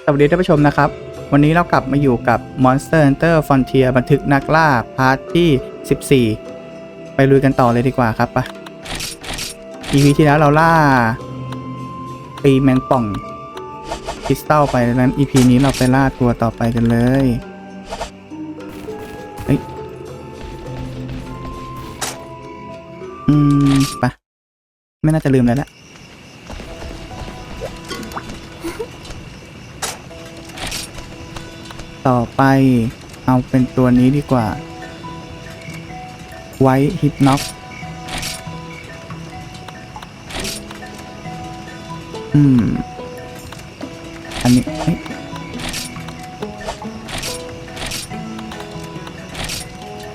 สวัสดีท่านผู้ชมนะครับ วันนี้เรากลับมาอยู่กับ Monster Hunter Frontier บันทึกนักล่า พาร์ทที่ 14 ไปลุยกันต่อเลยดีกว่าครับปะ EP ที่แล้วเราล่าปีแมงป่องคริสตัลไปดังนั้น EP นี้เราไปล่าตัวต่อไปกันเลยเฮ้ยอืมไปะไม่น่าจะลืมอะไรละ ต่อไปเอาเป็นตัวนี้ดีกว่า ไว้ฮิปน็อกอืม อันนี้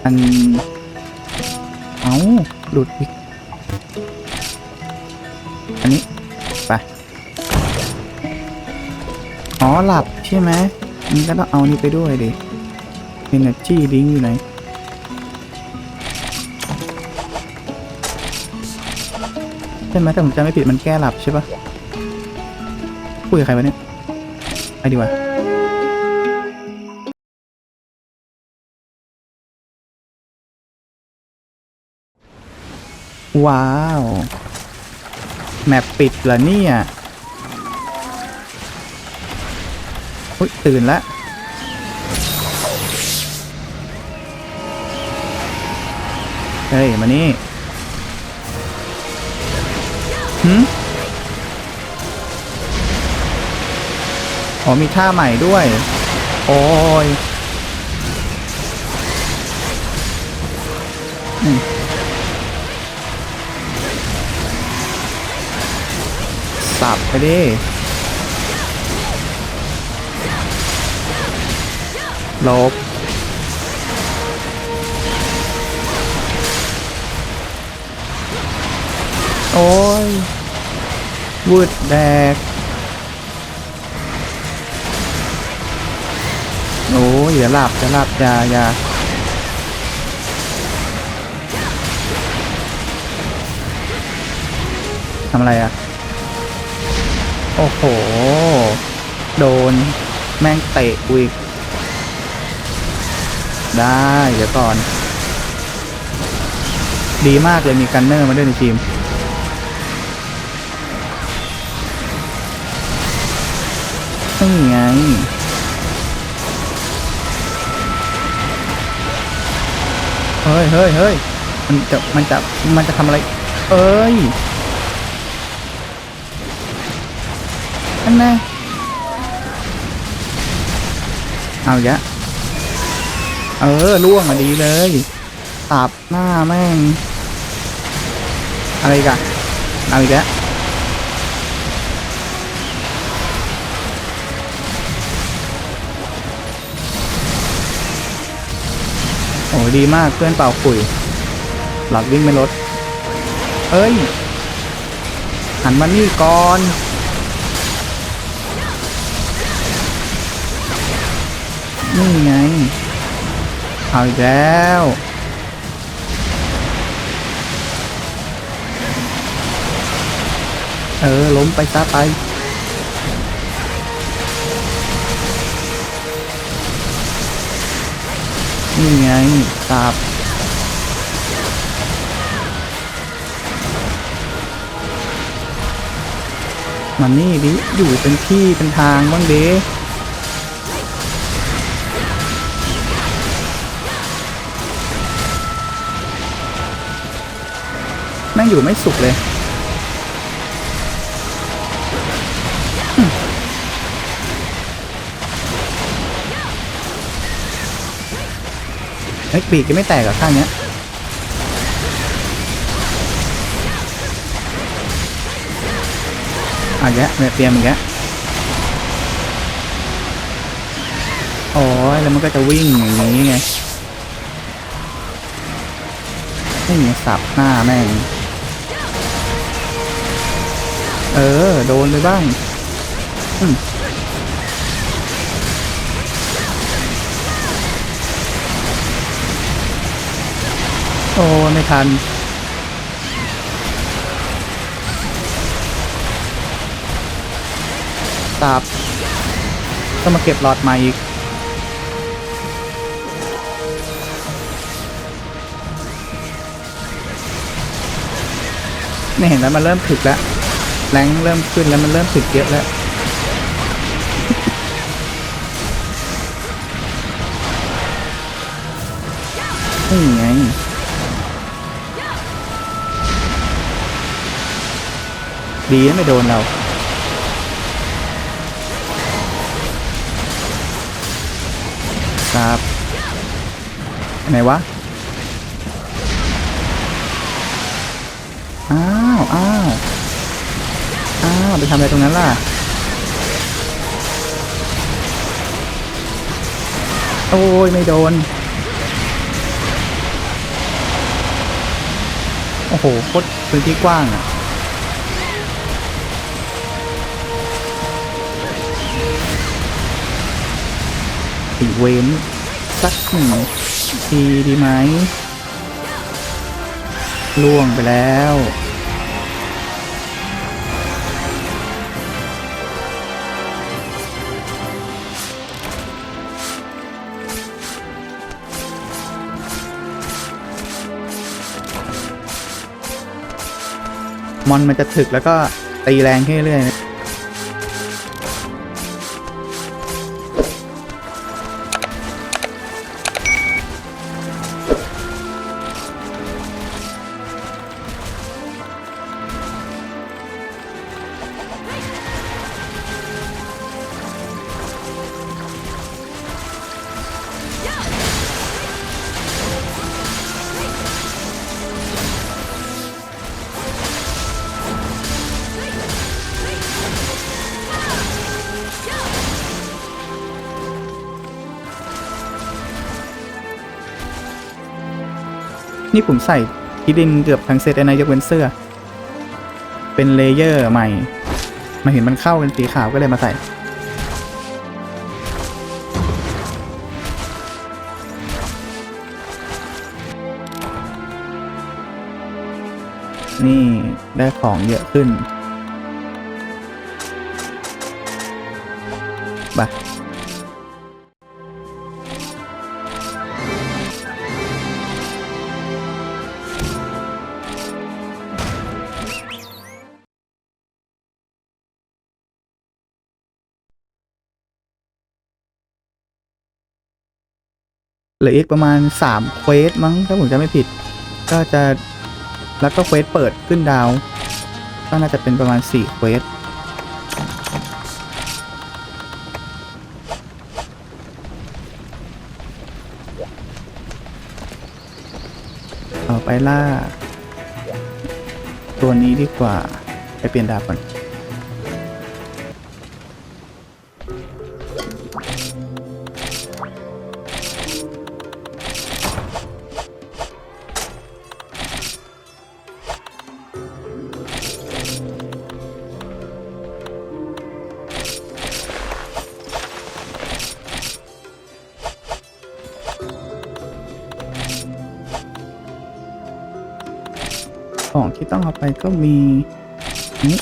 อัน เอาหลุดอีก อันนี้ ไป อ๋อ หลับใช่ไหม มันก็ต้องเอานี่ไปด้วยดิ Energy Drink อยู่ไหนใช่ไหมถ้าผมจำไม่ผิดมันแก้หลับใช่ปะคุยกับใครวะเนี่ยไปดีกว่าว้าว แมปปิดเหรอเนี่ย อุ๊ยตื่นแล้วเฮ้ย มานี่หืมอ๋อมีท่าใหม่ด้วย โอ้ยสับไปดิ ลบโอ้ยวืดแดก โอ้ยอย่าหลับอย่าหลับอย่าอย่าทำอะไรอะ โอ้โห โดน แม่งเตะกูอีก ได้เดี๋ยวก่อน ดีมากเลยมีกันเนอร์มาด้วยในทีม นี่ไงเฮ้ยเฮ้ยเฮ้ยมันจะ มันจะ มันจะทำอะไร เอ้ยอันแน่เอาอีกแล้ว เออล่วงมาดีเลยตับหน้าแม่ง อะไรกันเอาอีกแล้วโอ้ดีมากเพื่อนเป่าขุย หลับวิ่งไม่ลดเอ้ย หันมานี่ก่อนนี่ไง เอาอีกแล้วเออล้มไปซะไป นี่ไงตาบมันนี่ดิ อยู่เป็นที่เป็นทางบ้างเด้ งอยู่ไม่สุขเลยเอ้ปีกยังไม่แตกเหรอข้างเนี้ยอะแกะเนี่ยเตรียมอีกแกะโอ้ยแล้วมันก็จะวิ่งอย่างนี้ไงนี่ไงสับหน้าแม่ง เออ โดนไปบ้างอโอ้ ไม่ทันตับต้องมาเก็บหลอดใหม่อีกเนี่เห็นแล้วมันเริ่มถึกแล้ว แรงเริ่มขึ้นแล้วมันเริ่มถึกเยอะแล้วนี่ไงดีไม่โดนเราครับไหนวะ อ้าว อ้าวอ้าว ไปทำอะไรตรงนั้นล่ะ โอ้ยไม่โดน โอ้โหโคตรพื้นที่กว้างอะอีเวนสักหนึ่งทีดีไหมล่วงไปแล้ว มอนมันจะถึกแล้วก็ตีแรงขึ้นเรื่อยๆ นี่ผมใส่คิดินเกือบทั้งเซตเลยนะยกเว้นเสื้อ เป็นเลเยอร์ใหม่ มาเห็นมันเข้าเป็นสีขาวก็เลยมาใส่ นี่ได้ของเยอะขึ้น ลืออีกประมาณ3เควสมั้งถ้าผมจะไม่ผิด ก็จะแล้วก็เควสเปิดขึ้นดาว ก็น่าจะเป็นประมาณ4เควสต่อไปล่า ตัวนี้ดีกว่า ไปเปลี่ยนดาบก่อน ของที่ต้องเอาไปก็มีนี่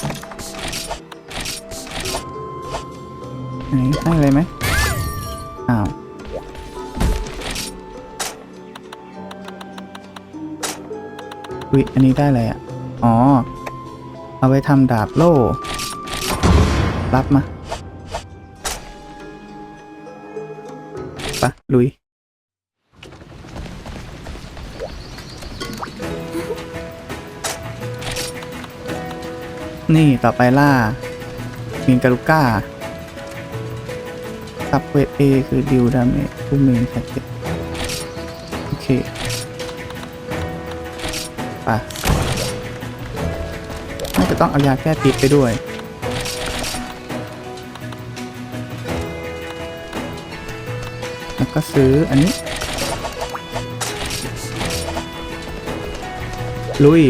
ไหนให้อะไรไหมอ้าวอุ๊ยอันนี้ได้อะไรอะ อ๋อ เอาไปทำดาบโล่ รับมาไปะลุย นี่ต่อไปล่ามินการุก้าซับเวทเอคือดิวดาเมจผู้เมนแพ็กเกจโอเคไปน่าจะต้องเอายาแก้พิษไปด้วย แล้วก็ซื้ออันนี้ ลุย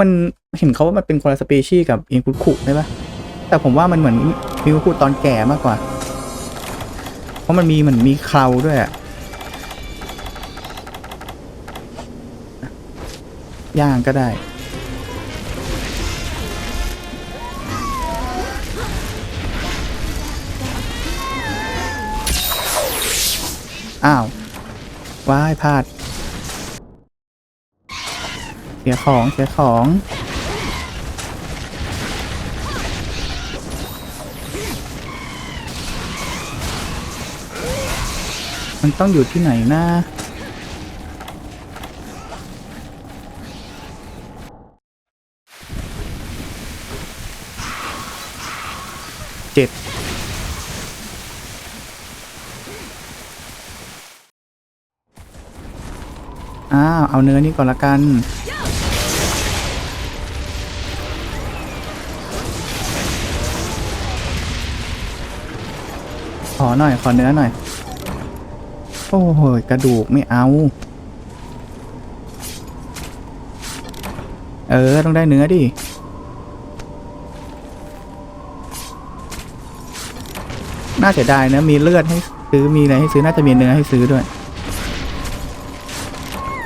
มันเห็นเขาว่ามันเป็นคนละสปีชีส์กับอินคุคุใช่ปะแต่ผมว่ามันเหมือนอิงคุคุตอนแก่มากกว่า เพราะมันมีเหมือนมีคราด้วยย่างก็ได้ อ้าวว้ายพลาด สียของเสียของมันต้องอยู่ที่ไหนนะเจ็ดอ้าว เอาเนื้อนี่ก่อนละกัน ขอหน่อย ขอเนื้อหน่อย โอ้โหกระดูกไม่เอา เออ ต้องได้เนื้อดิน่าเสียดายนะ มีเลือดให้ซื้อมีอะไรให้ซื้อน่าจะมีเนื้อให้ซื้อด้วย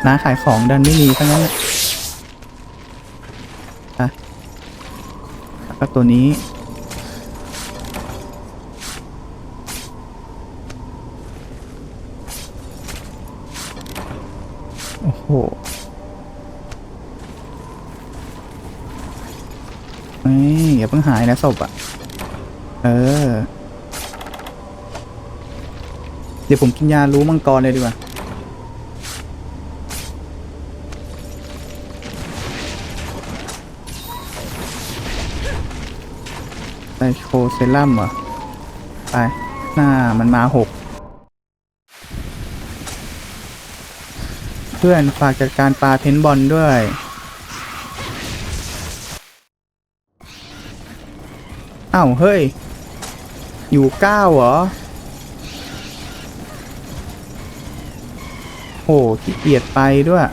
ร้าขายของดันไม่มีทั้งนั้นแหละอะแล้วก็ตัวนี้ โอ้โหเฮ้ยอย่าเพิ่งหายนะศพอะ เออ เดี๋ยวผมกินยารู้มังกรเลยดีกว่าไซโคเซรั่มเหรอ ไป หน้ามันมาหก พื่อนฝากจัดการปลาเพนบอลด้วย อ้าว เฮ้ย อยู่เก้าเหรอ โหขี้เกียจไปด้วย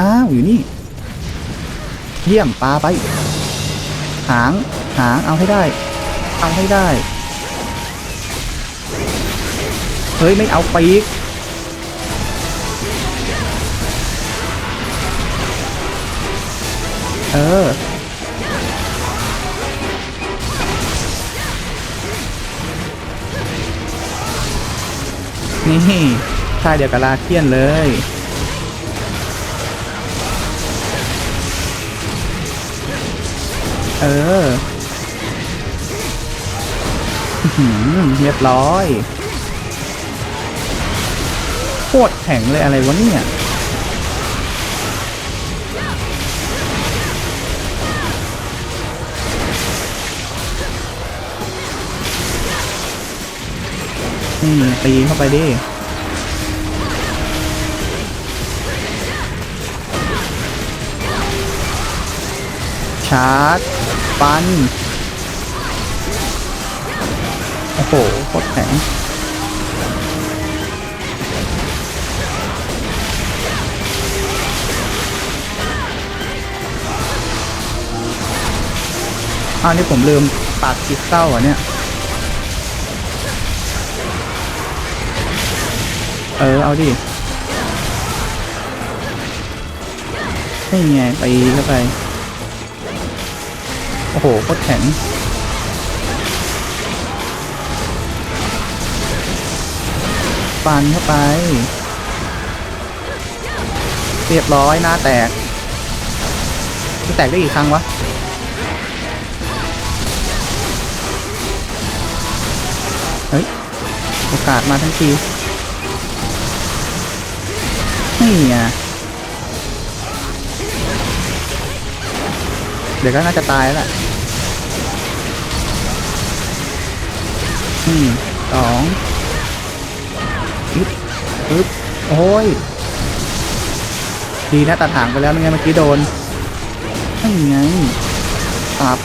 อ้าว อยู่นี่ เยี่ยมปลาไป หาง หางเอาให้ได้ เอาให้ได้ เฮ้ย ไม่เอาปีกเออ นี่ท่าเดียวกับลาเทียนเลย เอออื้อหือ เรียบร้อยโคตรแข็งเลยอะไรวะเนี่ยนี่ตีเข้าไปดิชาร์จ ปัน โอ้โหโคตรแข็งอ้าวนี่ผมลืมปากคริสตัลอะเนี่ย เออ เอาดินี่ไงตีเข้าไป โอ้โหโคตรแข็ง ฟันเข้าไป เรียบร้อยหน้าแตกจะแตกได้กี่ครั้งวะเฮ้ยโอกาสมาทั้งทีนี่ไงเดี๋ยวก็น่าจะตายแล้วแหละอืมสองึ๊บโอ้ย ดีนะตัดหางไปแล้วไม่งั้นเมื่อกี้โดนไม่ไงตับ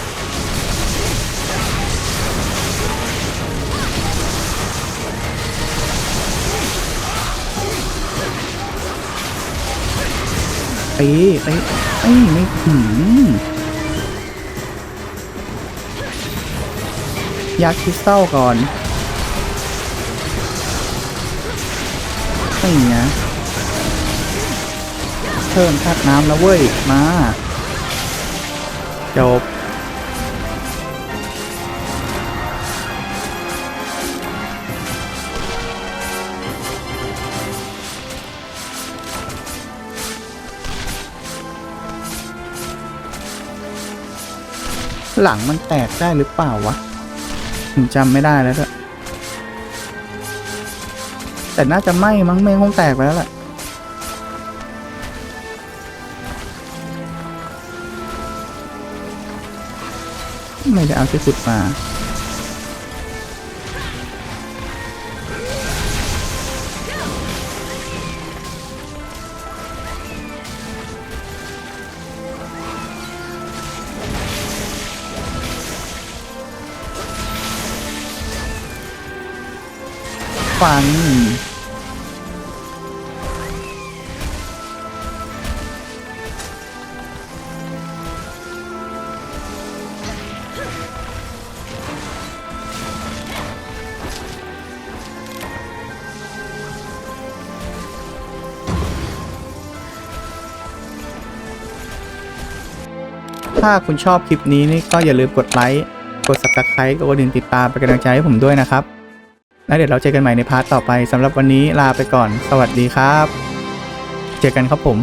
ตีตีตีไม่หืมยัดคริสตัลก่อน ไม่เงี้ยเพิ่มธาตุน้ำแล้วเว้ย มา จบ หลังมันแตกได้หรือเปล่าวะ ผมจำไม่ได้แล้วด้วย แต่น่าจะไม่มั้งไม่คงแตกไปแล้วแหละไม่ได้เอาที่ขุดมาฟัน ถ้าคุณชอบคลิปนี้นี่ก็อย่าลืมกดไลค์กด subscribe กดกระดิ่งติดตามเป็นกำลังใจให้ผมด้วยนะครับ แล้วเดี๋ยวเราเจอกันใหม่ในพาร์ทต่อไปสำหรับวันนี้ลาไปก่อน สวัสดีครับ เจอกันครับผม